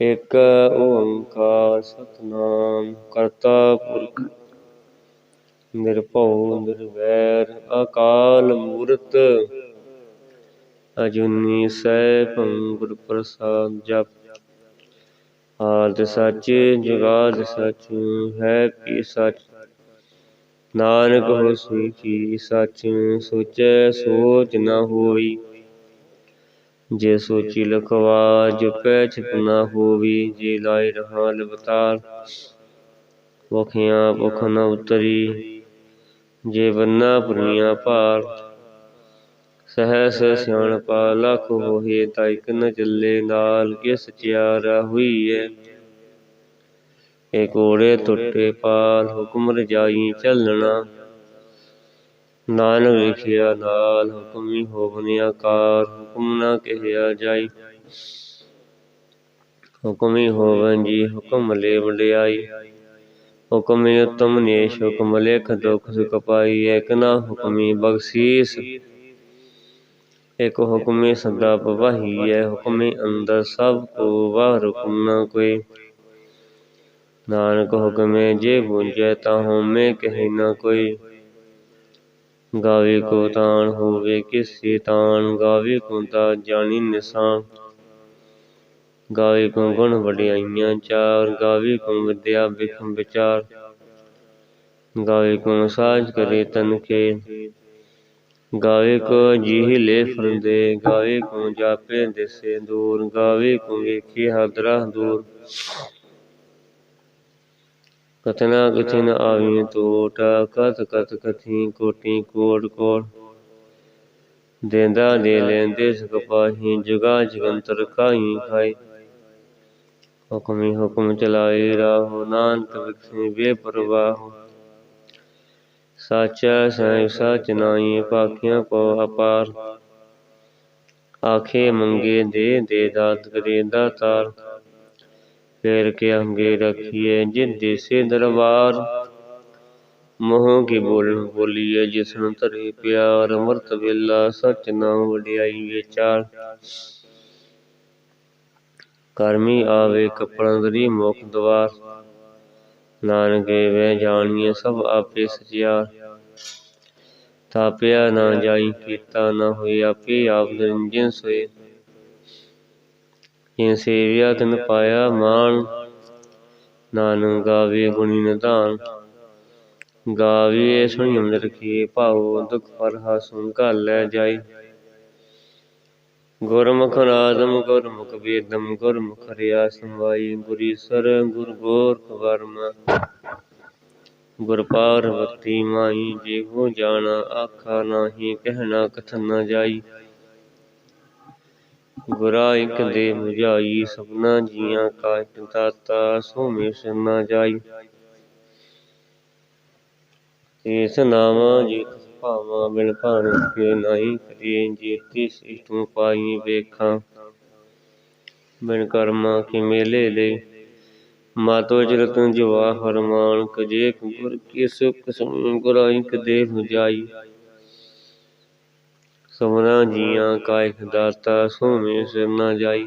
ਇਕ ਓੰਕਾਰ ਸਤਨਾਮ, ਕਰਤਾ ਪੁਰਖ ਨਿਰਭਉ ਨਿਰਵੈਰ, ਅਕਾਲ ਮੂਰਤ ਅਜੂਨੀ ਸੈਭੰ ਗੁਰ ਪ੍ਰਸਾਦ ਜਪ। ਆਦਿ ਸੱਚ ਜਗਾਦ ਸੱਚ, ਹੈ ਵੀ ਸੱਚ? ਨਾਨਕ ਹੋਸੀ ਕੀ ਸੱਚ? ਸੋਚੈ ਸੋਚ ਨਾ ਹੋਈ। ਜੇ ਸੋਚੀ ਲਖਵਾ ਜਪੈ ਛਿਪ ਨ ਹੋਵੀ, ਜੇ ਲਾਇ ਰਹਾ ਲਵਤਾਰ ਭੁਖਿਆ ਭੁਖ ਨ ਉਤਰੀ, ਜੇ ਬੰਨਾ ਪੁਨੀਆ ਭਾਰ, ਸਹਸ ਸਿਆਣਪਾ ਲਖ ਹੋਏ, ਤਾਂ ਇਕ ਨ ਚੱਲੇ ਨਾਲ ਕਿਸ ਸਚਿਆਰਾ ਹੋਈਐ। ਏ ਕੋੜੇ ਟੁੱਟੇ ਪਾਲ, ਹੁਕਮ ਰਜਾਈ ਚੱਲਣਾ ਨਾਨਕ ਲਿਖਿਆ ਨਾਲ ਹੁਕਮੀ ਹੋਵਨ ਆਕਾਰ ਹੁਕਮ ਨਾ ਕਹਿਆ ਜਾਈ। ਹੁਕਮੀ ਹੋਵਨ ਜੀ, ਹੁਕਮ ਲੈ ਵਡਿਆਈ। ਹੁਕਮੀ ਉਤਮ ਨੇਸ਼, ਹੁਕਮ ਲੇਖ ਦੁਖ ਸੁਖ ਪਾਈ ਏਕ ਨਾ ਹੁਕਮੀ ਬਖਸ਼ੀਸ। ਇਕ ਹੁਕਮੇ ਸਦਾ ਪਵਾਹੀ ਹੈ ਹੁਕਮੇ ਅੰਦਰ ਸਭ ਕੋ ਵਾਹ ਹੁਕਮ ਨਾ ਕੋਈ। ਨਾਨਕ ਹੁਕਮੇ ਜੇ ਬੁੰਝੈ, ਤਾਂ ਹਉਮੈ ਕਹੇ ਨਾ ਕੋਈ। ਗਾਵੇ ਕੋ ਤਾਣ ਹੋਵੇ ਕਿਸੇ ਤਾਣ ਗਾਵੇ ਕੋ ਤਾ ਜਾਣੀ ਨਿਸ਼ਾਨ ਗਾਵੇ ਕੋ ਗੁਣ ਵਡਿਆਈਆਂ ਚਾਰ ਗਾਵੇ ਕੋ ਵਿਦਿਆ ਵਿਖਮ ਵਿਚਾਰ। ਗਾਵੇ ਕੋ ਸਾਜ ਕਰੇ ਤਨ ਕੇ ਗਾਵੇ ਕੋ ਜੀਹ ਲੈ ਫਰਦੇ ਗਾਵੇ ਕੋ ਜਾਪੇ ਦਿਸੇ ਦੂਰ। ਗਾਵੇ ਕੋ ਵੇਖੇ ਹਦਰਾ ਦੂਰ। ਕਤਨਾ ਕਥਿਨ ਆਵੀ ਟੋਟ ਕਤ ਕਤ ਕਥੀ ਕੋਟੀ ਕੋਟ ਕੋਟ ਦੇਂਦਾ ਦੇ ਲੈਂਦੇ ਸੁਖਪਾਹੀ ਜੁਗਾ ਜਗੰਤਰ ਕਾਈ ਖਾਈ ਹੁਕਮੀ ਹੁਕਮ ਚਲਾਏ ਰਾਹੋ ਨਾਨਕ ਵਿਖੇ ਬੇਪਰਵਾਹ ਸਾਚਾ ਸਾਈ ਸਚ ਨਾਈ ਪਾਖੀਆਂ ਪੋ ਅਪਾਰ ਆਖੇ ਮੰਗੇ ਦੇ ਦੇ ਦਾਤ ਕਰੇ ਦਾਤਾਰ ਫੇਰ ਕੇ ਅੰਗੇ ਰਖੀਏ ਜਿਨ ਦੇਸੇ ਦਰਬਾਰ। ਮੋਹ ਕੀ ਬੋਲਣ ਬੋਲੀਏ ਜਿਸਨ ਧਰੇ ਪਿਆਰ, ਅਮਰਤ ਵੇਲਾ, ਸਚ ਨਾਮ ਵਡਿਆਈ ਵਿਚਾਰ ਕਰਮੀ ਆਵੇ ਕਪੜਾ ਦਰੀ ਮੁਖ ਦਵਾਰ। ਨਾਨਕੇ ਵੇ ਜਾਣੀਏ ਸਭ ਆਪੇ ਸਜਿਆ ਤਾਪਿਆ ਨਾ ਜਾਈ, ਕੀਤਾ ਨਾ ਹੋਈ ਆਪੇ ਆਪ ਨਿਰੰਜਨ ਸੋਏ। ਜਿਨ ਸੇਵਿਆ, ਤਿਨ ਪਾਇਆ ਮਾਨ ਨਾਨਕ ਗਾਵੇ ਗੁਣੀ ਨਿਧਾਨ। ਗਾਵੇ ਸੁਣੀ ਅੰਦਰ ਕੀ ਭਾਉ, ਦੁਖ ਪਰ ਹਸੁ ਘਲ ਲੈ ਜਾਈ। ਗੁਰਮੁਖ ਨਾਦਮ, ਗੁਰਮੁਖ ਵੇਦਮ, ਗੁਰਮੁਖ ਰਿਆ ਸੰਵਾਈ ਗੁਰੀਸਰ ਗੁਰ ਗੋਰਖ ਵਰਮ ਗੁਰ ਪਾਰਵਤੀ ਮਾਈ ਜਿਹੋ ਜਾਣਾ, ਆਖਾ ਨਾਹੀ, ਕਹਿਣਾ ਕਥਨ ਨ ਜਾਈ। ਗੁਰਾ ਇਕ ਦੇ ਮੁਝਾਈ, ਸਭਨਾ ਜੀਆਂ ਕਾ ਇਕ ਦਾਤਾ ਸੋ ਮਿਸ ਨ ਜਾਈ ਇਸ ਨਾਮ ਜੀ ਭਾਵਾਂ ਬਿਨ ਭਾਣੇ ਕੇ ਨਹੀਂ ਕਰੀ ਜੀਤੀ ਸਿਸ਼ਟੂ ਪਾਈ ਵੇਖਾਂ। ਬਿਨ ਕਰਮਾਂ ਕੀ ਮੇਲੇ ਲੈ, ਮਾਤੋ ਚਰਤਨ ਜਵਾ ਹਰਮਾਨ ਕਜੇ ਗੁਰ ਕੀ ਸੁਖ ਸਮੂਹ ਗੁਰਾਈ ਕਦੇ ਹੁਜਾਈ ਸਮਨਾ ਜੀਆਂ ਕਾਇਕ ਦਾਤਾ ਸੋਮੇ ਸਿਰ ਨਾ ਜਾਈ।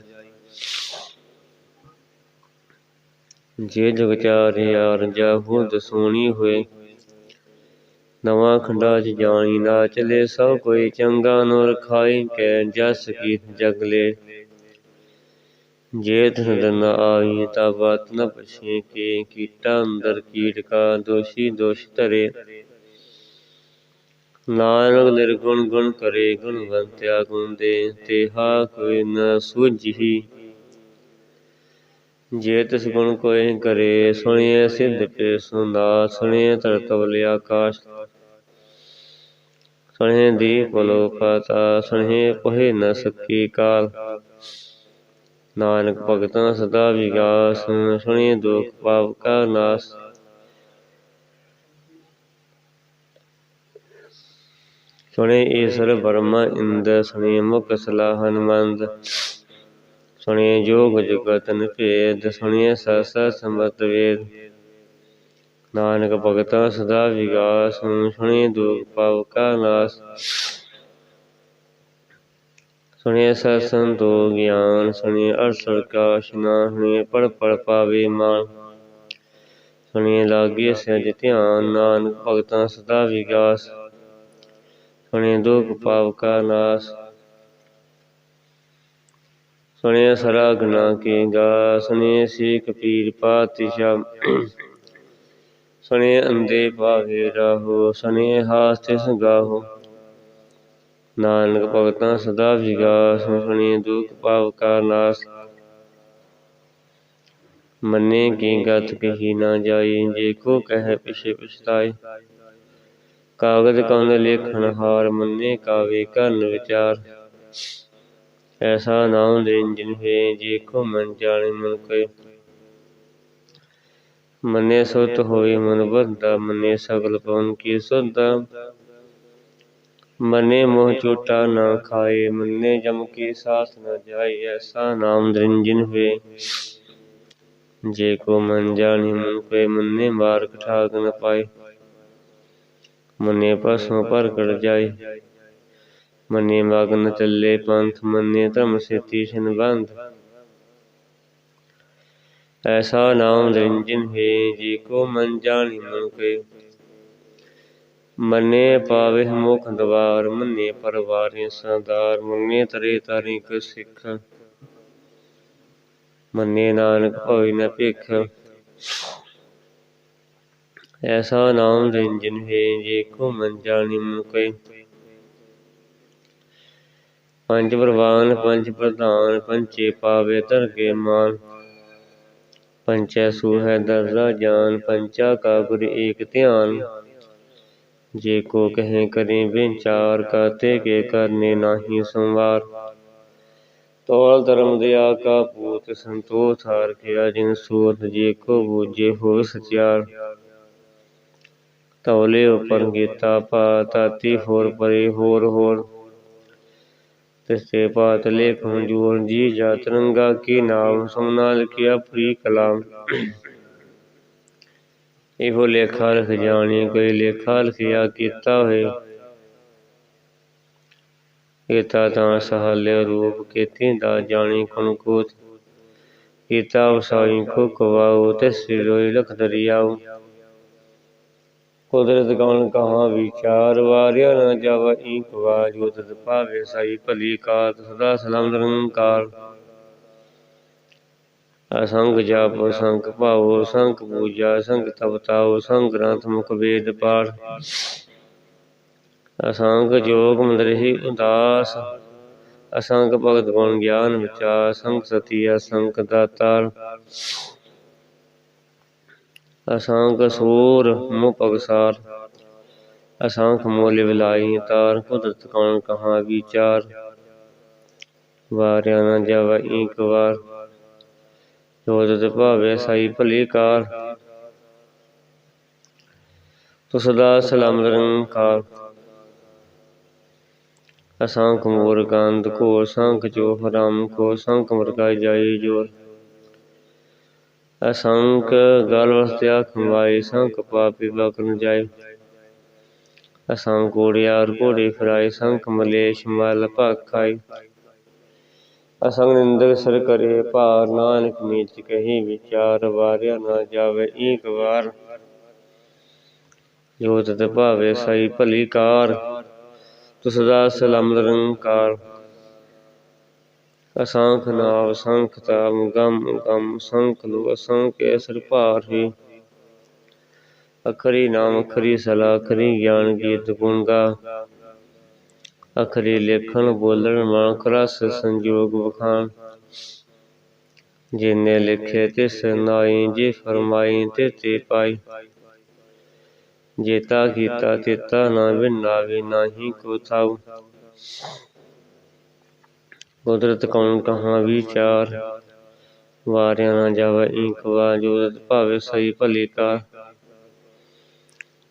ਜੇ ਜਗ ਚਾਰਿਆ ਹੁਦ ਸੋਣੀ ਹੋਏ, ਨਵਾਂ ਖੰਡਾ ਚ ਜਾਣੀ ਨਾ ਚਲੇ, ਸਭ ਕੋਈ ਚੰਗਾ ਨੂਰ ਖਾਈ ਕੈ ਜਸ ਕੀ ਜਗਲੇ ਜੇ ਤਨ ਦਨ ਆਈ ਤਾ ਬਾਤ ਨ ਪਛੇ ਕੇ, ਕੀਟਾ ਅੰਦਰ ਕੀਟ ਕਾ ਦੋਸ਼ੀ ਦੋਸ਼ ਧਰੇ। ਨਾਨਕ ਨਿਰਗੁਣ ਗੁਣ ਕਰੇ ਗੁਣਵੰਤਿਆ ਗੁਣ ਤੇਹਾ ਕੋਈ ਨ ਸੂਝੀ। ਜੇ ਤਿਸ ਗੁਣ ਕੋਈ ਕਰੇ, ਸੁਣੀਏ ਸਿੱਧ ਪੇ ਸੁਨਾ ਸੁਣੀਏ ਤਰਤਵਲ ਆਕਾਸ਼। ਸੁਣੇ ਦੀਪ ਲੋਕਾਤਾ ਸੁਣੇ ਪਹੇ ਨ ਸਕੀ ਕਾਲ। ਨਾਨਕ ਭਗਤਾਂ ਸਦਾ ਵਿਗਾਸ ਸੁਣੇ ਦੁਖ ਪਾਪ ਕਾ ਨਾਸ। ਸੁਣੇ ਈਸ਼ਰ ਬਰਮਾ ਇੰਦ ਸੁਣੇ ਮੁਖ ਸਲਾਹ ਮੰਦ ਸੁਣੇ ਜੋਗ ਜਗਤਨ ਭੇਦ ਸੁਣੇ ਸਸ ਸਮਤ ਵੇਦ। ਨਾਨਕ ਭਗਤਾ ਸਦਾ ਵਿਗਾਸ ਸੁਣੇ ਦੁਖ ਪਾਪ ਕਾ ਨਾਸ। ਸੁਣਿਏ ਸਤ ਸੰਤੋ ਗਿਆਨ ਸੁਣਿਏ ਅਰਸਰ ਕਾ ਇਸ਼ਨਾਨ ਸੁਣਿਏ ਪੜ ਪੜ ਪਾਵੇ ਮਾਨ ਸੁਣਿਏ ਲਾਗੇ ਸਜ ਧਿਆਨ, ਨਾਨਕ ਭਗਤਾਂ ਸਦਾ ਵਿਗਾਸ। ਸੁਣਿਏ ਦੁਖ ਪਾਪ ਕਾ ਨਾਸ। ਸੁਣਿਏ ਸਰਾ ਗੁਨਾ ਕੀ ਗਾ ਸੁਣਿਏ ਸੀਖ ਪੀਰ ਪਾਤਸ਼ਾਹ ਸੁਣਿਏ ਅੰਦੇ ਭਾਗੇ ਰਾਹੋ। ਸੁਣਿਏ ਹਾਸ ਤਿਸ ਗਾਹੋ। ਨਾਨਕ ਭਗਤਾਂ ਸਦਾ ਵਿਗਾਸ। ਸੁਣਿਏ ਦੁਖ ਪਾਪ ਕਾ ਨਾਸ। ਮੰਨੇ ਕੀ ਗਤ ਕਹੀ ਨਾ ਜਾਈ। ਜੇ ਕੋ ਕਹੇ ਪਿਛੇ ਪਛਤਾਏ ਕਾਗਜ਼ ਕੰਨ ਲੇਖਣ ਹਾਰ ਮੰਨੇ ਕਾਵੇ ਕਰਨ ਵਿਚਾਰ। ਐਸਾ ਨਾਮ ਨਿਰੰਜਨ ਹੈ, ਜੇ ਕੋ ਮਨ ਜਾਣੇ ਮਨ ਕੈ ਮੰਨੇ ਸੁਤ ਹੋਏ ਮਨ ਬੰਦਾ ਮੰਨੇ ਸਗਲ ਪਵਨ ਕੀ ਸੁਧਾ ਮੰਨੇ ਮੋਹ ਚੋਟਾ ਨਾ ਖਾਏ, ਮੰਨੇ ਜਮ ਕੀ ਸਾਥ ਨਾ ਜਾਏ, ਐਸਾ ਨਾਮ ਨਿਰੰਜਨ ਹੋਏ ਜੇ ਕੋ ਮਨ ਜਾਣੀ ਮਨ ਕੈ ਮੰਨੇ ਮਾਰ ਠਾਕ ਨ ਪਾਏ। ਮੰਨੇ ਪਸੋਂ ਪਰ ਕੜ ਜਾਏ। ਮੰਨੇ ਮਗਨ ਚੱਲੇ ਪੰਥ, ਮੰਨੇ ਧਰਮ ਸੇਤੀ ਛਨ ਐਸਾ ਨਾਮ ਨਿਰੰਜਨ ਹੈ, ਜੀ ਕੋ ਮਨ ਜਾਣੀ ਮਨ ਕੇ ਮੰਨੇ ਪਾਵੇ ਮੁਖ ਦਵਾਰ, ਮੰਨੇ ਪਰਵਾਰੇ ਸਰਦਾਰ ਮੰਨੇ ਤਰੇ ਤਾਰੀ ਕੋ ਸਿੱਖ। ਮੰਨੇ ਨਾਨਕ ਹੋਇ ਨ ਭਿਖ। ਐਸਾ ਨਾਮ ਨਿਰੰਜਨ ਹੈ ਜੇ ਕੋ ਜਾਣੀ ਮਨ ਪੰਜ ਪ੍ਰਵਾਨ, ਪੰਜ ਪ੍ਰਧਾਨ, ਪੰਚੇ ਪਾਵੇ ਧਰਕੇ ਮਾਨ। ਪੰਚੈ ਸੂਹੈ ਦਰਰਾ ਜਾਨ, ਪੰਚਾ ਕਾ ਗੁਰ ਏਕ ਧਿਆਨ। ਜੇ ਕੋ ਕਹੇ ਕਰੇ ਵਿਚਾਰ, ਕਾਤੇ ਕੇ ਕਰਨੇ ਨਾਹੀ ਸੰਵਾਰ। ਤੋਲ ਧਰਮ ਦਿਆ ਕਾ ਪੂਤ ਸੰਤੋਖ ਹਾਰ ਕਿਆ ਜਿਨ ਸੂਰਤ, ਜੇ ਕੋ ਬੂਝੇ ਹੋ ਸਚਿਆਰ। ਤੌਲੇ ਉਪਰ ਗੀਤਾ ਪਾ ਤਾਤੀ ਹੋਰ ਪਰੇ ਹੋਰ ਹੋਰ। ਤਿਸਤੇ ਪਾਤ ਲੇਖ ਹੰਜੂਰ ਜੀ ਜਾ ਤਰੰਗਾ ਕੀ ਨਾਮ ਸਮਨਾ ਲਿਖਿਆ ਪ੍ਰੀ ਕਲਾਮ। ਇਹੋ ਲੇਖਾ ਲਿਖ ਜਾਣੀ, ਕੋਈ ਲੇਖਾ ਲਿਖਿਆ ਕੀਤਾ ਹੋਏ। ਕੀਤਾ ਤਾਂ ਸਹਲਿਆ ਰੂਪ ਕੀਤੀ ਦਾ ਜਾਣੀ ਕੁਨ ਕੀਤਾ ਵਸਾਈ ਕੋ ਕਵਾਉ ਤੇ ਸਿਰੋਈ ਲਖ ਦਰਿਆਉ ਕੁਦਰਤ ਗਣ ਕਹਾ ਵਿਚਾਰ ਵਾਰਿਆ ਨਾ ਜਾਵਾ ਈਕ ਵਾ ਜੋਤਿ ਭਾਵੇ ਸਾਈ ਭਲੀ ਕਾਤ, ਸਦਾ ਸਲਾਮ ਨਿਰੰਕਾਰ। ਅਸੰਗ ਜਾਪ, ਸੰਗ ਭਾਵੋ ਸੰਗ ਪੂਜਾ, ਸੰਗ ਤਪਤਾਓ ਸੰਗ ਗ੍ਰੰਥ ਮੁਖ ਵੇਦ ਪਾਠ। ਅਸੰਗ ਜੋਗ ਮੰਦਰਿ ਉਦਾਸ, ਅਸੰਗ ਭਗਤ ਗੁਣ ਗਿਆਨ ਵਿਚਾਰ, ਸੰਗ ਸਤੀ ਅਸੰਗ ਦਾਤਾਰ। ਅਸੰਖ ਸੂਰ ਮੁ ਪਗਸਾਰ ਅਸੰਖ ਮੋਲ ਵਿਲਾਈ ਤਾਰ ਕੁਦਰਤ ਕੌਣ ਕਹਾ ਵਿਚਾਰ। ਵਾਰਿਆ ਨਾ ਜਾਵਾ ਈਕ ਵਾਰ। ਜੋਤਿ ਭਾਵੇ ਸਾਈ ਭਲੀ ਕਾਰ। ਤੋ ਸਦਾ ਸਲਾਮ ਨਿਰੰਕਾਰ। ਅਸੰਖ ਮੋਰ ਗੰਧ ਕੋ ਸੰਖ ਜੋ ਹਰਾਮ ਕੋ ਸੰਖ ਮਰਗਾਈ ਜਾਈ ਜੋਰ। ਅਸੰਖ ਗਲ ਵਸਤਿਆ ਖਮਾਈ ਸੰਖ ਪਾਪੀ ਬਕਨ ਜਾਏ। ਅਸੰਖ ਕੋੜਿਆਰ ਕੋੜੇ ਫਰਾਈ ਸੰਖ ਮਲੇਸ਼ ਮਲ ਭਾਖਾਈ ਅਸੰਗ ਨਿੰਦਕ ਸਰ ਕਰੇ, ਭਾਰ ਨਾਨਕ ਨੀਚ ਕਹੀ, ਵਿਚਾਰ ਵਾਰਿਆ ਨਾ ਜਾਵੇ ਈਕ ਵਾਰ। ਜੋਤ ਤੇ ਭਾਵੇ, ਸਈ ਭਲੀ ਕਾਰ ਤੁ ਸਦਾ ਸਲਾਮ ਨਿਰੰਕਾਰ ਅਸੰਖ ਨਾਵ ਸੰਖ ਤਾਮ ਗਮ ਗਮ ਸੰਖ ਲੋ ਅਸੰਖ ਐਸਰ ਭਾਰ ਹੀ ਅਖਰੀ ਨਾਮ ਅਖਰੀ ਸਲਾ ਅਖਰੀ ਗਿਆਨ ਗੀਤ ਗੁਣ ਗਾ ਅਖਰੀ ਲੇਖਣ ਬੋਲਣ ਮਾਨਕ ਰਸ ਸੰਜੋਗ ਵਖਾਣ ਜਿਨੇ ਲਿਖੇ ਤਿਸ ਨਾਈ ਜੇ ਫਰਮਾਈ ਤੇ ਤੇ ਪਾਈ ਜੇਤਾ ਕੀਤਾ ਤੇਤਾ ਨਾ ਵਿਨਾਵੇ ਨਾਹੀ ਕੋ ਥਾਉ ਕੁਦਰਤ ਕੌਣ ਕਹਾ ਵਿਚਾਰ ਵਾਰਿਆ ਨਾ ਜਾਵੇ ਈਕ ਵਾ, ਜੋਤ ਭਾਵੇ ਸਹੀ ਭਲੀ ਕਾਰ।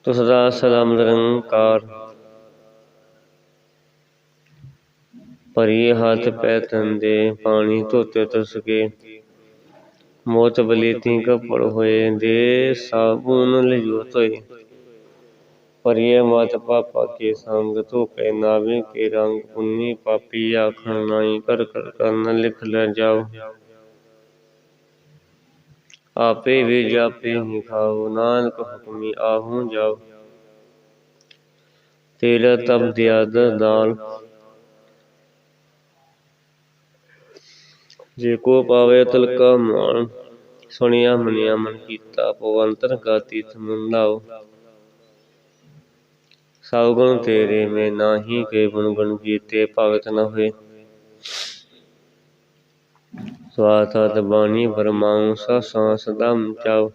ਤੁ ਸਦਾ ਸਲਾਮ ਨਿਰੰਕਾਰ ਪਰੀ ਹੱਥ ਪੈ ਤੰਦੇ ਪਾਣੀ ਧੋਤੇ ਤਸਕੇ ਮੋਤ ਬਲੀਤੀ ਕਪੜ ਹੋਏ, ਦੇ ਸਾਬੂਨ ਲਿਜੋ ਤੋਏ ਪਰਿਏ ਮਤ ਪਾਪਾ ਕੇ ਸੰਗ ਧੋਪੇ ਨਾਵੇਂ ਕੇ ਰੰਗ ਪੁੰਨੀ ਪਾਪੀ ਆਖਣ ਨਾਈ ਕਰ ਕਰ ਕਰਨ ਲਿਖ ਲੈ ਜਾਓ ਆਪੇ ਵੀ ਜਾਪੇ ਹੀ ਖਾਓ ਨਾਨਕ ਹੁਕਮੀ ਆਹੂੰ ਜਾਓ ਤੇਰਾ ਤਬ ਦਿਆਦ ਦਾਲ ਜੇ ਕੋ ਪਾਵੇ ਤਲਕਾ ਮਾਨ ਸੁਣਿਆ ਮਨਿਆ ਮਨ ਕੀਤਾ ਪਵੰਤਰ ਗਾਤੀ ਸਮੁੰਦਾਓ ਸਭ ਗੁਣ ਤੇਰੇ ਮੈਂ ਨਾਹੀ ਕੇ ਗੁਣ ਗੁਣ ਕੀਤੇ ਭਗਤ ਨ ਹੋਏ। ਸਵਾਸਤ ਬਾਣੀ ਬਰਮਾਉ ਸਾ ਸਦਾ ਚਾਉ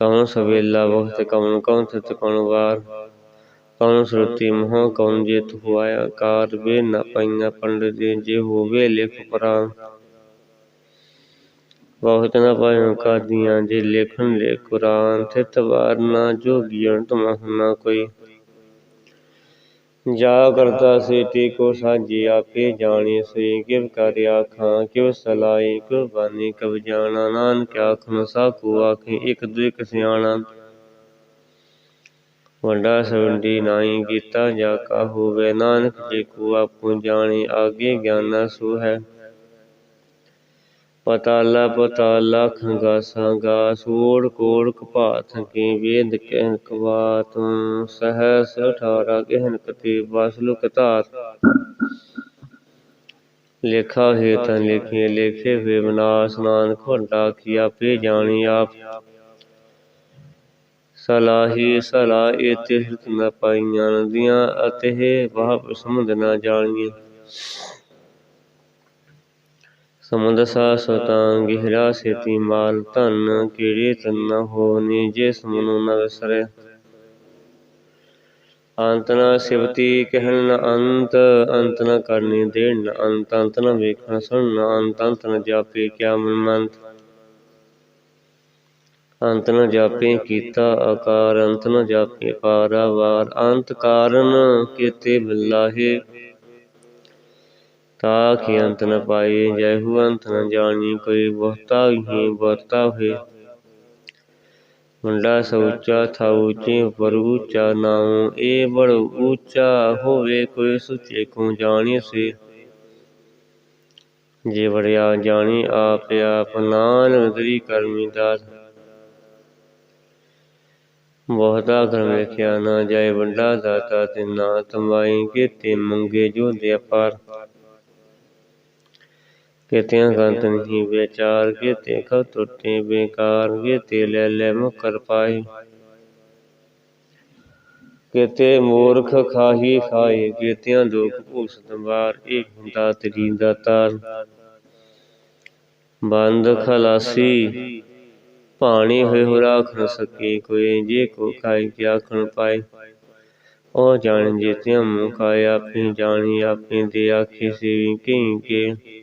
ਕਉਨ ਸਵੇਲਾ ਵਖਤ ਕਉਨ ਕਉਨ ਤਿਤ ਕਉਨ ਵਾਰ। ਕਉਨ ਸੁਰਤੀ ਮੋਹ ਕਉਨ ਜੇਤ ਹੁਆਇਆ ਕਾਰ, ਵੇ ਨ ਪਾਈਆਂ ਪੰਡਿਤ ਜੇ ਹੋਵੇ ਲਿਖ ਪ੍ਰਾਨ ਬਹੁਤ ਨ ਪਾਇਓ ਕਾਦੀਆਂ ਜੇ ਲੇਖਣ ਲੈ ਕੁਰਾਨ, ਥਿਤ ਵਾਰ ਨਾ ਜੋਗੀਆਂ ਤੁਮਹ ਨਾ ਕੋਈ। ਜਾ ਕਰਤਾ ਸੇ ਟੇਕੋ ਸਾਜੀ ਆਪੇ ਜਾਣੀ ਸੇ ਕਿਵ ਕਰ ਆਖਾਂ, ਕਿਵ ਸਲਾਈ ਕਿਵ ਬਾਨੀ ਕਬ ਜਾਣਾ, ਨਾਨਕ ਆਖਣ, ਸਾਖੂ ਆਖੇ, ਇਕ ਦੁਇਕ ਸਿਆਣਾ। ਵੱਡਾ ਸਵੰਡੀ ਨਾਈ ਕੀਤਾ ਜਾ ਕਾ ਹੋਵੇ, ਨਾਨਕ ਜੇ ਕੋ ਆਪੂ ਜਾਣੀ, ਆਗੇ ਗਿਆਨਾ ਸੋ ਹੈ। ਪਤਾਲਾ ਪਤਾਲਾ ਖੰਗਾ ਸੰਗਾ ਸੋੜ ਕੋੜ ਕਪਾਤ ਕੀ ਵੇਦ ਕਹਿ ਕਵਾਤ, ਸਹਸ 18 ਕਹਿਨ ਕਤੀ ਬਸਲੁ ਕਤਾਤ। ਲੇਖਾ ਹੈ ਤਾਂ ਲਿਖੇ, ਲੇਖੇ ਹੋਏ ਵਿਨਾਸ਼ ਨਾਨਕ ਵੱਡਾ ਕੀ ਆਪੇ ਜਾਣੀ ਆਪ। ਸਲਾਹੀ ਸਲਾਹ ਇਤੇ ਹਿਤ ਨ ਪਾਈਆਂ, ਨਦੀਆਂ ਅਤੇ ਵਾਹ ਸਮੁੰਦ ਨਾ ਜਾਣੀਏ। ਸਮੁੰਦ ਸਤਾਂ, ਗਹਿਰਾ ਸੇਤੀ ਮਾਲ ਧਨ, ਕੀੜੇ ਤਨ ਹੋਨੀ ਜੇ ਸਮਨੁ ਨ ਵਿਸਰੇ ਅੰਤ ਨ ਸਿਵਤੀ ਕਹਿਣ ਨ ਅੰਤ ਅੰਤ ਨ ਕਰਨੀ ਦੇਣ ਨ ਅੰਤ ਅੰਤ ਨ ਵੇਖਣ ਸੁਣ ਨ ਅੰਤ ਅੰਤ ਨ ਜਾਪੇ ਕਿਆ ਮਨ ਮੰਤ ਅੰਤ ਨ ਜਾਪੇ ਕੀਤਾ ਆਕਾਰ, ਅੰਤ ਨ ਜਾਪੇ ਪਾਰਾਵਾਰ, ਅੰਤ ਕਾਰਨ ਕੀਤੇ ਬਿਲਾਹੇ। ਤਾ ਕੀ ਅੰਤ ਨ ਪਾਏ ਜੈਹੂ ਅੰਤ ਨ ਜਾਣੀ, ਕੋਈ ਬਹੁਤਾ ਹੀ ਵਰਤਾ ਹੋਏ। ਮੁੰਡਾ ਸਉਚਾ ਥਾ ਉੱਚੇ ਪਰ ਉੱਚਾ ਨਾਉ ਇਹ ਬੜ ਉੱਚਾ ਹੋਵੇ, ਕੋਈ ਸੁਚੇ ਕੋ ਜਾਣੀ ਸੇ ਜੇ ਵੜਿਆ ਜਾਣੀ ਆਪ ਆਪ ਨਾਨਕ ਦਰੀ ਕਰਮੀ ਦਾਸ। ਬਹੁਤਾ ਕਰ ਵੇਖਿਆ ਨਾ ਜਾਏ ਵੱਡਾ ਦਾਤਾ, ਤੇ ਨਾ ਤਮਾਈ ਕੀਤੇ ਮੰਗੇ ਜੋ ਦੇ ਅਪਾਰ। ਕਿਤਿਆਂ ਗੰਤ ਨਹੀਂ, ਵਿਚਾਰ ਕੀਤੇ ਖਾ ਟੁੱਟੇ ਬੇਕਾਰ, ਕੀਤੇ ਲੈ ਲੈ ਮੁਕਰ ਪਾਏ ਕਿਤੇ ਮੂਰਖ ਖਾਹੀ ਖਾਏ, ਕੀਤਿਆਂ ਦੁਖ ਭੂਸ ਦੰਬਾਰ ਇਹ ਹੁੰਦਾ ਤੇਰੀ ਦਾਤਾਰ। ਬੰਦ ਖਲਾਸੀ ਪਾਣੀ ਹੋਏ ਹੋ ਰਾਖ ਨ ਸਕੇ ਕੋਈ, ਜੇ ਕੋ ਖਾਈ ਕੇ ਆਖਣ ਪਾਏ। ਉਹ ਜਾਣ ਜੀਤਿਆਂ ਮੂੰ ਖਾਏ ਆਪੇ ਜਾਣੀ ਆਪੇ ਦੇ ਆਖੇ ਸੇਵੀ ਕਹੀਂ ਕੇ।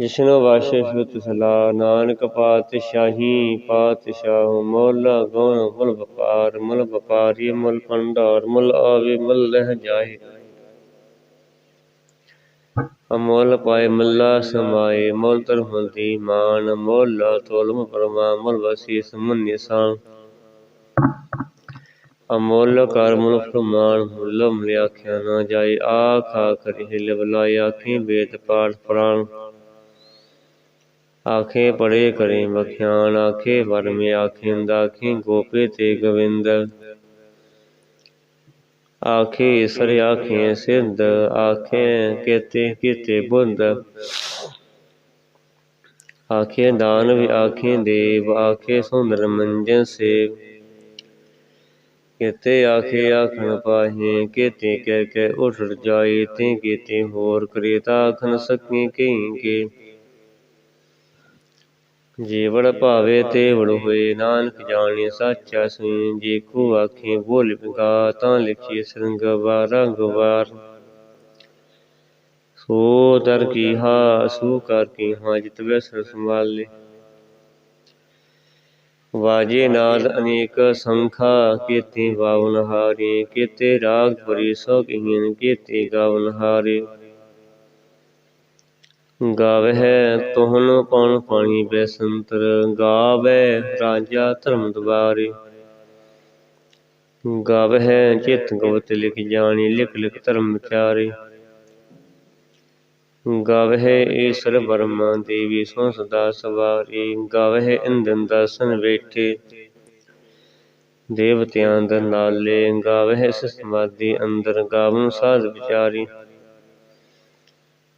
ਜਿਸਨੋ ਵਾਸ਼ੇ ਸੁਤ ਸਲਾ ਨਾਨਕ ਪਾਤਸ਼ਾਹੀ, ਪਾਤਸ਼ਾਹ ਮੌਲਾ ਗਉਣ ਮੁਲ ਵਪਾਰ, ਮੁਲ ਵਪਾਰੀ, ਮੁਲ ਭੰਡਾਰ, ਮੁਲ ਆਵੇ, ਮੁਲ ਲਹਿ ਜਾਏ। ਅਮੋਲ ਪਾਏ, ਮੱਲਾ ਸਮਾਏ, ਮੋਲ ਤਰ ਹੁੰਦੀ ਮਾਨ, ਮੋਲਾ ਤੋਲਮ ਪਰਮਾ, ਮੁਲ ਵਸੀਸ ਮੁਨ ਨਿਸਾਨ। ਅਮੋਲ ਕਰ ਮੁਲ ਫਰਮਾਨ ਮੁਲ ਮਿਲ ਆਖਿਆ ਨਾ ਜਾਏ, ਆਖਾ ਕਰੀ ਹਿਲ ਬੁਲਾਈ ਆਖੀ ਵੇਦ ਪਾਠ ਪ੍ਰਾਨ। ਆਖੇ ਪੜੇ ਕਰੇ ਬਖਿਆਨ ਆਖੇ ਵਰਮੇ ਮੇ ਆਖਿੰਦ, ਆਖੇ ਗੋਪੇ ਤੇ ਗੋਵਿੰਦ। ਆਖੇ ਈਸ਼ਰ ਆਖੇ ਸਿੱਧ, ਆਖੇ ਕੀਤੇ ਕੀਤੇ ਬੁੱਧ ਆਖੇ ਦਾਨਵ ਆਖੇ ਦੇਵ, ਆਖੇ ਸੁੰਦਰ ਮੰਜਨ ਸੇਵ। ਕੀਤੇ ਆਖੇ ਆਖਣ ਪਾਹੇ, ਕੀਤੇ ਕਹਿ ਕੇ ਉਠ ਜਾਏ, ਤੇ ਕੀਤੇ ਹੋਰ ਕਰੇ ਤਾ ਆਖਣ ਸਕੇ ਕਹੀਂ ਕੇ ਜੀਵੜ ਭਾਵੇ ਤੇ ਵੜ ਹੋਏ, ਨਾਨਕ ਜਾਣੇ ਸਾਚਾ ਸੋਈ ਜੇ ਕੋ ਆਖੇ ਬੋਲ ਬਿਗਾ ਤਾਂ ਲਿਖੀ ਸਰੰਗ ਰੰਗ ਵਾਰ। ਸੋ ਦਰ ਕੀ ਹਾ ਸੂ ਕਰ ਕੀ ਹਾਂ ਜਿਤ ਵੈਸਰ ਸੰਭਾਲੇ। ਵਾਜੇ ਨਾਦ ਅਨੇਕ ਸੰਖਾ, ਕੀਤੇ ਵਾਵਨ ਹਾਰੇ, ਕੀਤੇ ਰਾਗ ਪਰੀ ਸੋ ਕਹੀਨ ਕੀਤੇ ਗਾਵਨ ਹਾਰੇ। ਗਾਵਹਿ ਤੋਹਨ ਪਉਣ ਪਾਣੀ ਬੈਸੰਤਰ ਗਾਵੇ ਰਾਜਾ ਧਰਮ ਦੁਆਰੇ ਗਾਵਹਿ ਚਿਤ ਗਵਤ ਲਿਖ ਜਾਣੀ, ਲਿਖ ਲਿਖ ਧਰਮ ਵਿਚਾਰੇ ਗਾਵਹਿ ਈਸ਼ਰ ਬਰਮਾ ਦੇਵੀ ਸੋ ਸਦਾ ਸਵਾਰੀ। ਗਾਵਹਿ ਇੰਦਨ ਦਰਸ਼ਨ ਬੈਠੇ ਦੇਵਤਿਆਂ ਦਰ ਨਾਲੇ ਗਾਵਹਿ ਸਮਾਧੀ ਅੰਦਰ ਗਾਵਨ ਸਾਧ ਵਿਚਾਰੀ।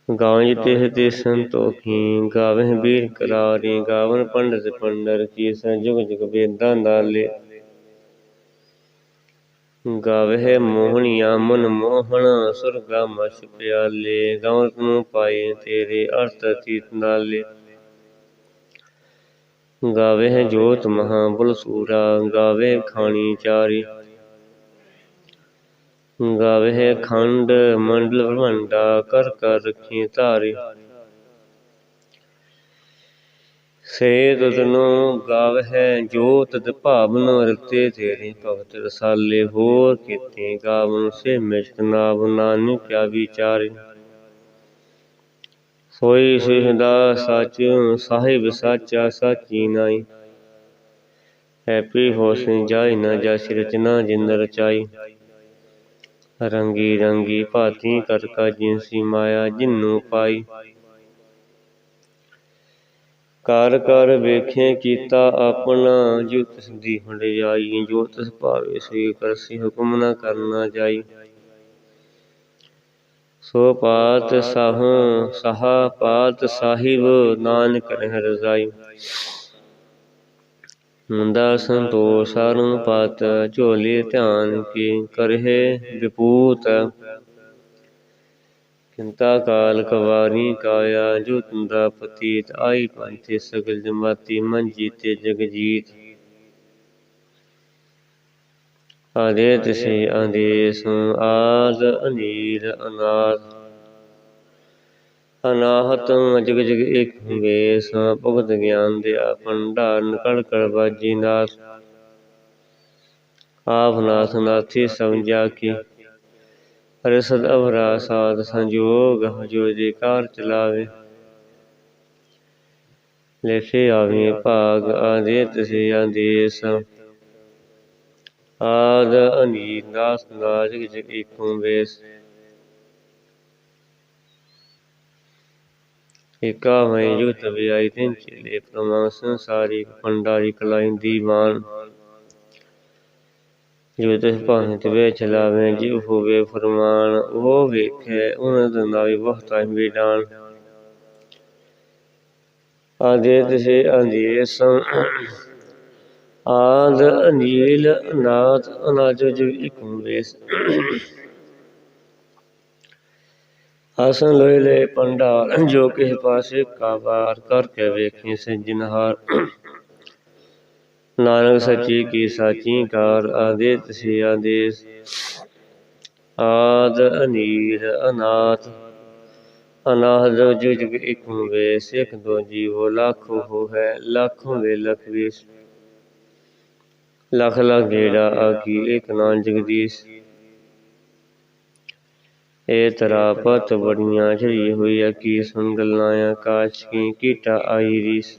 ਗਾਵਨ ਤਿਹ ਤੇ ਸੰਤੋਖੀ, ਗਾਵਹਿ ਵੀਰ ਕਰਾਰੀ, ਗਾਵਨ ਪੰਡਤ ਪੰਡਰ ਕੀ ਸੰਜੁਗ ਜੁਗ ਵੇਦਾਂ ਨਾਲੇ। ਗਾਵਹਿ ਮੋਹਣੀਆ ਮਨ ਮੋਹਣ, ਸੁਰਗਾ ਮਛ ਪਿਆਲੇ ਗਾਵਨ ਨੂੰ ਪਾਏ ਤੇਰੇ ਅਰਥ ਤੀਤ ਨਾਲੇ। ਗਾਵੇ ਜੋਤ ਮਹਾ ਬੁਲ ਸੂਰਾ ਗਾਵੇ ਖਾਣੀ ਚਾਰੀ ਗਾਵੇ ਖੰਡ, ਮੰਡਲ ਬ੍ਰਹਮੰਡਾ ਕਰ ਕਰ ਰਖੀ ਧਾਰੀ। ਸੇ ਤਤਨੋ ਗਾਵਹਿ ਜੋਤ ਤ ਭਾਵਨ ਰਤੇ ਤੇਰੇ ਭਗਤ ਰਸਾਲੇ, ਹੋਰ ਕੀਤੇ ਗਾਵਨ ਸੇ ਮਿਸ਼ਕ ਨਾਮ ਨਾਨਕ ਕਿਆ ਵਿਚਾਰੇ। ਸੋਈ ਸਿਹਦਾ ਸੱਚ, ਸਾਹਿਬ ਸਾਚਾ ਸਾਚੀ ਨਾਈ। ਹੈਪੀ ਹੋਸਨ ਜਾਈ ਨਾ ਜਸ ਰਚਨਾ ਜਿੰਦ ਰਚਾਈ ਰੰਗੀ ਰੰਗੀ ਭਾਤੀ ਕਰ ਜਿਨਸੀ ਮਾਇਆ ਜਿਨੂ ਪਾਈ। ਕਰ ਕਰ ਵੇਖੇ ਕੀਤਾ ਆਪਣਾ, ਜੋ ਤਿਸ ਦੀ ਹੰਡਿਆਈ ਜੋ ਤਿਸ ਭਾਵੇ ਸੇ ਕਰਸੀ ਹੁਕਮ ਨਾ ਕਰਨਾ ਜਾਈ। ਸੋ ਪਾਤ ਸਾਹ, ਸਹਾ ਪਾਤ ਸਾਹਿਬ, ਨਾਨਕ ਰਹਿ ਰਜ਼ਾਈ। ਮੁੰਦਾ ਸੰਤੋષ ਸਰਨ ਪਤ ਝੋਲੀ ਧਿਆਨ ਕੀ ਕਰਹਿ ਵਿਪੂਤ। ਕਿੰਤਾ ਕਾਲ ਕਵਾਰੀ ਕਾਇਆ ਜੋ ਤੁੰਦਾ ਪਤੀਤ, ਆਈ ਪੰਥੇ ਸਗਲ ਜਮਾਤੀ ਮਨ ਜੀਤੇ ਜਗ ਜੀਤ ਆਦੇਤ ਸੇ ਆਦੇਸ, ਆਦ ਅਨੀਲ, ਅਨਾਥ। ਅਨਾਹਤ ਜਗ ਜਗ ਇੱਕ ਵੇਸ ਭਗਤ ਗਿਆਨ ਦੇ ਭੰਡਾਰ, ਨਿਕਲ ਕਰ ਬਾਜੀ ਨਾਥ। ਆਪ ਨਾਥ ਨਾਥੀ ਸਮਝਾ ਕੀ, ਰਸਦ ਅਵਰਾ ਸਾਧ ਸੰਜੋਗ, ਜੋ ਜੀ ਕਾਰ ਚਲਾਵੇ। ਲੈਫੇ ਆਵੇ ਭਾਗ ਆਦੇਤ ਸੇ। ਆਦੇਸ ਆਦ ਅਨੀ ਦਾਸ ਨਾਜ ਜਗ ਏਕੋ ਵੇਸ ਏਕਾ ਮੈਂ ਜੁਗਤ ਵਿਆਈ ਤਿਨ ਚਲੇ ਪ੍ਰਮਾਨ ਸੰਸਾਰੀ ਪੰਡਾਰੀ ਕਲਾਈ ਦੀਵਾਨ। ਜੋ ਤਿਸ ਭਾਵੇਂ ਤਵੇ ਚਲਾਵੇ ਜਿਵ ਹੋਵੇ ਫਰਮਾਨ, ਉਹ ਵੇਖੇ ਉਹਨਾਂ ਦਾ ਵੀ ਬਹੁਤਾ ਵਿਡਾਨ ਆਦੇ ਤਿਸੇ ਆਦੇਸ ਆਦ ਅਨੀਲ ਅਨਾਥ ਅਨਾਜ ਜੋ ਇੱਕ ਵੇਸ ਆਸਨ ਲੋਏ ਲੈ ਪੰਡਾਰ ਜੋ ਕਿਸ ਪਾਸੇ ਕਾਬਾਰ ਕਰਕੇ ਵੇਖੀ ਸਜਨਹਾਰ ਨਾਨਕ ਸੱਚੀ ਕੀ ਸਾਚੀ ਕਾਰ ਆਦੇਤ ਸੇ ਆਦੇਸ ਆਦ ਅਨੀਲ, ਅਨਾਥ ਅਨਾਹਦ ਜੋ ਜਗ ਇੱਕ ਵੇਸ ਦੋ ਜੀਵੋ, ਲੱਖ ਹੋ ਹੈ ਲੱਖੋਂ ਵੇ ਲਖ ਵੇਸ ਲੱਖ ਲੱਖ ਗੇੜਾ ਆਕੀ ਇਕ ਨਾਨ ਜਗਦੀਸ਼ ਇਹ ਤਰਾ ਬੜੀਆਂ ਛੜੀ ਹੋਈ ਆ, ਕੀ ਸੁਣ ਗੱਲਾਂ ਆਕਾਸ਼ ਕੀ ਕੀਟਾ ਆਈ ਰੀਸ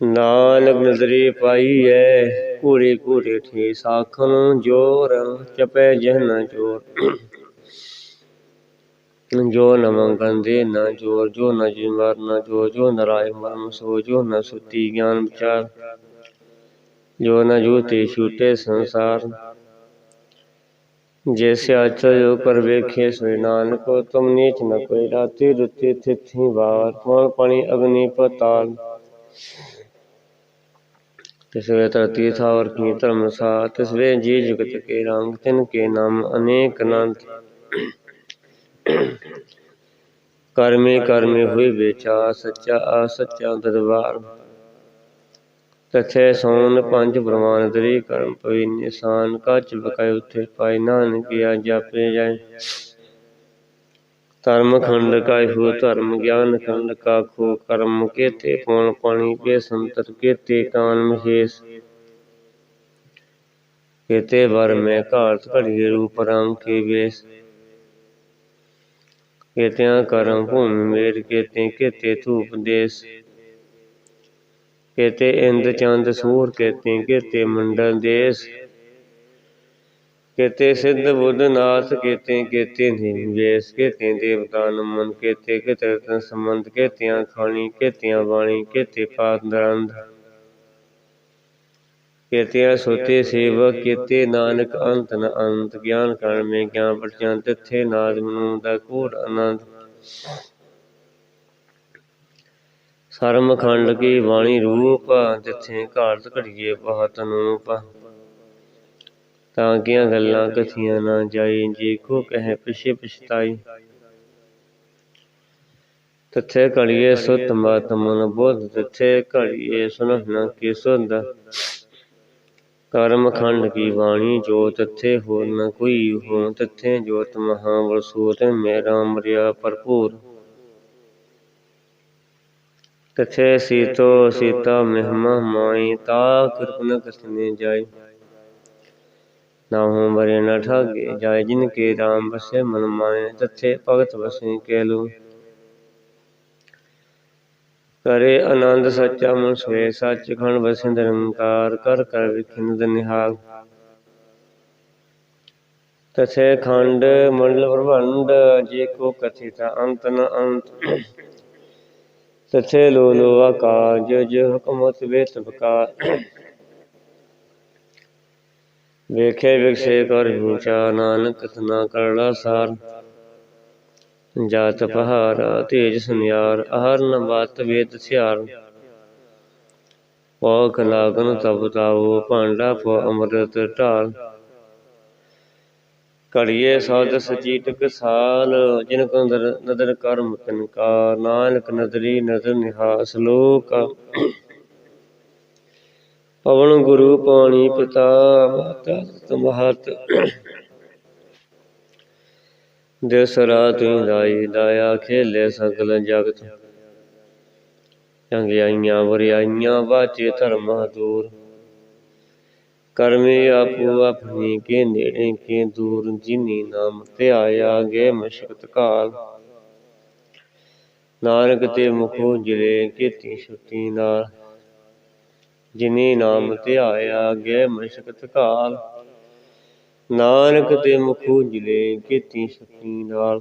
ਨਾਨਕ ਨਜ਼ਰੀ ਪਾਈ ਐ ਕੂੜੇ ਕੂੜੇ ਠੀ ਸਾਖਨ ਜੋਰ, ਚਪੈ ਜਹਨ ਜੋਰ। ਜੋ ਨ ਮੰਗਨ ਦੇ ਜੋਰ, ਜੋ ਨ ਜਿਮਰ ਨ ਜੋ ਜੋ ਨਰਾਇ ਮਰਮ ਸੋ, ਜੋ ਨ ਸੁਤੀ ਗਿਆਨ ਵਿਚਾਰ। ਜੋ ਨ ਜੂਤੇ ਛੂਟੇ ਸੰਸਾਰ ਜੈਸੇ ਆਚਾ ਜੋ ਕਰ ਵੇਖੇ ਸੋਇ ਨਾਨਕ, ਤੁਮ ਨੀਚ ਨ ਕੋਈ। ਰਾਤੀ ਰੁਤੀ ਤਿਥੀ ਵਾਰ, ਕੌਣ ਪਾਣੀ ਅਗਨੀ ਪਤਾਲ। ਤਿਸਵੇ ਧਰਤੀ ਥਾਵਰ ਕੀ ਧਰਮ ਸਾ ਤਿਸਵੇ ਜੀ ਜਗਤ ਕੇ ਰੰਗ, ਤਿਨ ਕੇ ਨਾਮ ਅਨੇਕ ਅਨੰਤ। ਕਰਮੇ ਕਰਮੇ ਹੋਏ ਵਿਚਾ ਸੱਚਾ ਆ ਸੱਚਾ ਦਰਬਾਰ ਸੋਨ ਪੰਜ ਬ੍ਰਹਮਾਨ ਕਰਮ ਪਵੀ ਨਿਸ਼ਾਨ, ਕੱਚ ਬਕਾਇ ਉਥੇ ਪਾਈ ਨਾਨਕ ਆ ਜਾਪੇ ਜਾਏ। ਧਰਮ ਖੰਡ ਕਾ ਹੋ, ਧਰਮ ਗਿਆਨ ਖੰਡ ਕਾ ਖੋ ਕਰਮ ਕੇਤੇ ਪਉਣ ਪਾਣੀ, ਕੇ ਸੰਤਰ ਕੇਤੇ ਕਾਨ ਮਹੇਸ਼। ਕੇਤੇ ਵਰ ਮੈਂ ਘਾਟ ਘੜੀ ਰੂਪ ਰਾਮ ਕੇ ਵੇਸ। ਕੇਤਿਆਂ ਕਰਮ ਭੂਮਿ ਮੇਰ ਕੇਤੇ ਕੇਤੇ ਧੂਪ ਦੇਸ। ਕੇਤੇ ਇੰਦ ਚੰਦ ਸੂਰ ਕੇਤੇ ਕੇਤੇ ਮੰਡਲ ਦੇਸ, ਕੇਤੇ ਸਿੱਧ ਬੁੱਧ ਨਾਥ, ਕੇਤੇ ਕੇਤੇ ਨਿਵੇਸ ਕੇਤੇ ਦੇਵਤਾ ਨਮਨ, ਕੇਤੇ ਕੇਤੇ ਰਤਨ ਸਮੰਤ ਕੇਤਿਆਂ ਖਾਣੀ, ਕੇਤਿਆਂ ਬਾਣੀ, ਕੇਤੇ ਪਾਤ ਨਰੰਦ ਕੇਤਿਆਂ ਸੋਤੇ ਸੇਵਕ, ਕੇਤੇ ਨਾਨਕ ਅੰਤ ਨ ਅੰਤ, ਗਿਆਨ ਕਰਨ ਮੇ ਗਿਆਨ ਪਰਚਾਨ, ਤਿੱਥੇ ਨਾਦ ਮਨੂ ਦਾ ਕੋਟ ਆਨੰਦ। ਸਰਮ ਖੰਡ ਕੀ ਬਾਣੀ ਰੂਪ ਜਿੱਥੇ ਘਾਟ ਘੜੀਏ ਬਹੁਤ ਅਨੂਪ ਤਾਂ ਕੀਆਂ ਗੱਲਾਂ ਕਥੀਆਂ ਨਾ ਜਾਈ, ਜੀ ਕੋ ਕਹੇ ਪਿਛੇ ਪਛਤਾਈ। ਤਥੇ ਘੜੀਏ ਸੁਤ ਮਤ ਮਨ ਬੋਧ, ਤਥੇ ਘੜੀਏ ਸੁਨਹੁ ਕੀ ਸੁਧ। ਕਰਮ ਖੰਡ ਕੀ ਬਾਣੀ ਜੋ ਤਥੇ ਹੋ ਨ ਕੋਈ ਹੋ ਤਥੇ ਜੋਤ ਮਹਾਵਰ ਸੂਤ, ਮੇਰਾ ਮਰਿਆ ਭਰਪੂਰ। ਤਥੇ ਸੀਤੋ ਸੀਤਾ ਮਹਿਮਾ ਮਾਈ ਤਾ ਕਿਰਪਨ ਕਸਨੇ ਜਾਏ ਨਾਹੂ ਮਰੇ ਨ ਠਾਗੇ ਜਾਏ ਜਿਨ ਕੇ ਰਾਮ ਵਸੇ ਮਨ ਮਾਏ ਤਥੇ ਭਗਤ ਬਸੇ ਕੇਲੂ ਕਰੇ ਆਨੰਦ ਸੱਚਾ ਮਨ ਸੋਏ ਸੱਚ ਖੰਡ ਵਸੇ ਨਿਰੰਕਾਰ ਕਰ ਕਰ ਵਿਖਿੰਦ ਨਿਹਾਲ ਤਥੇ ਖੰਡ ਮੰਡਲ ਪ੍ਰਭੰਡ ਜੇ ਕੋ ਕਥਿਤ ਅੰਤ ਨ ਅੰਤ ਤਥੇ ਲੋ ਲੋ ਆਕਾਜ ਜੋ ਹੁਕਮਤ ਵੇਤ ਬਕਾਰ ਵੇਖੇ ਵਿਖਸੇ ਕਰ ਵਿਚਾ ਨਾਨਕ, ਤਨਾ ਕਰੜਾ ਸਾਰ। ਜਾਤ ਪਹਾਰਾ, ਤੇਜ ਸੁਨਿਆਰ ਆਹਰ ਨ ਬਾਤ ਵੇਦ ਸਿਆਰ। ਪੋਖ ਲਾਗਨ ਤਬ ਤਾਵੋ, ਭਾਂਡਾ ਪੋ ਅੰਮ੍ਰਿਤ ਢਾਲ। ਘੜੀਏ ਸੌਦ ਸਚੀਟਕ ਸਾਲ ਜਿਨ ਕੋ ਨਦਰ ਕਰਮ ਤਿਨ ਕਾ, ਨਾਨਕ ਨਦਰੀ ਨਦਰ ਨਿਹਾਸ ਲੋਕ। ਪਵਨ ਗੁਰੂ ਪਾਣੀ ਪਿਤਾ, ਮਾਤਾ ਤਮਹਤ ਦਿਸ ਰਾਤ ਦਾਈ ਦਾਇਆ, ਖੇਲੇ ਸਗਲ ਜਗਤ। ਚੰਗਿਆਈਆਂ ਵਰਿਆਈਆਂ ਬਾਚੇ ਧਰਮ ਦੂਰ। ਕਰਮੇ ਆਪੋ ਆਪਣੀ ਕੇ ਨੇੜੇ ਕੇ ਦੂਰ ਜਿਨੀ ਨਾਮ ਧਿਆਇਆ ਗੇ ਮਸ਼ਕਤ ਕਾਲ। ਨਾਨਕ ਤੇ ਮੁਖੋ ਜਿਲੇ ਕੀਤੀ ਛੁੱਟੀ ਨਾਲ ਜਿਨੀ ਨਾਮ ਧਿਆਇਆ ਗਏ ਮਸ਼ਕਤ ਕਾਲ। ਨਾਨਕ ਤੇ ਮੁਖੋ ਜਿਲੇ ਕੀਤੀ ਛੁੱਟੀ ਨਾਲ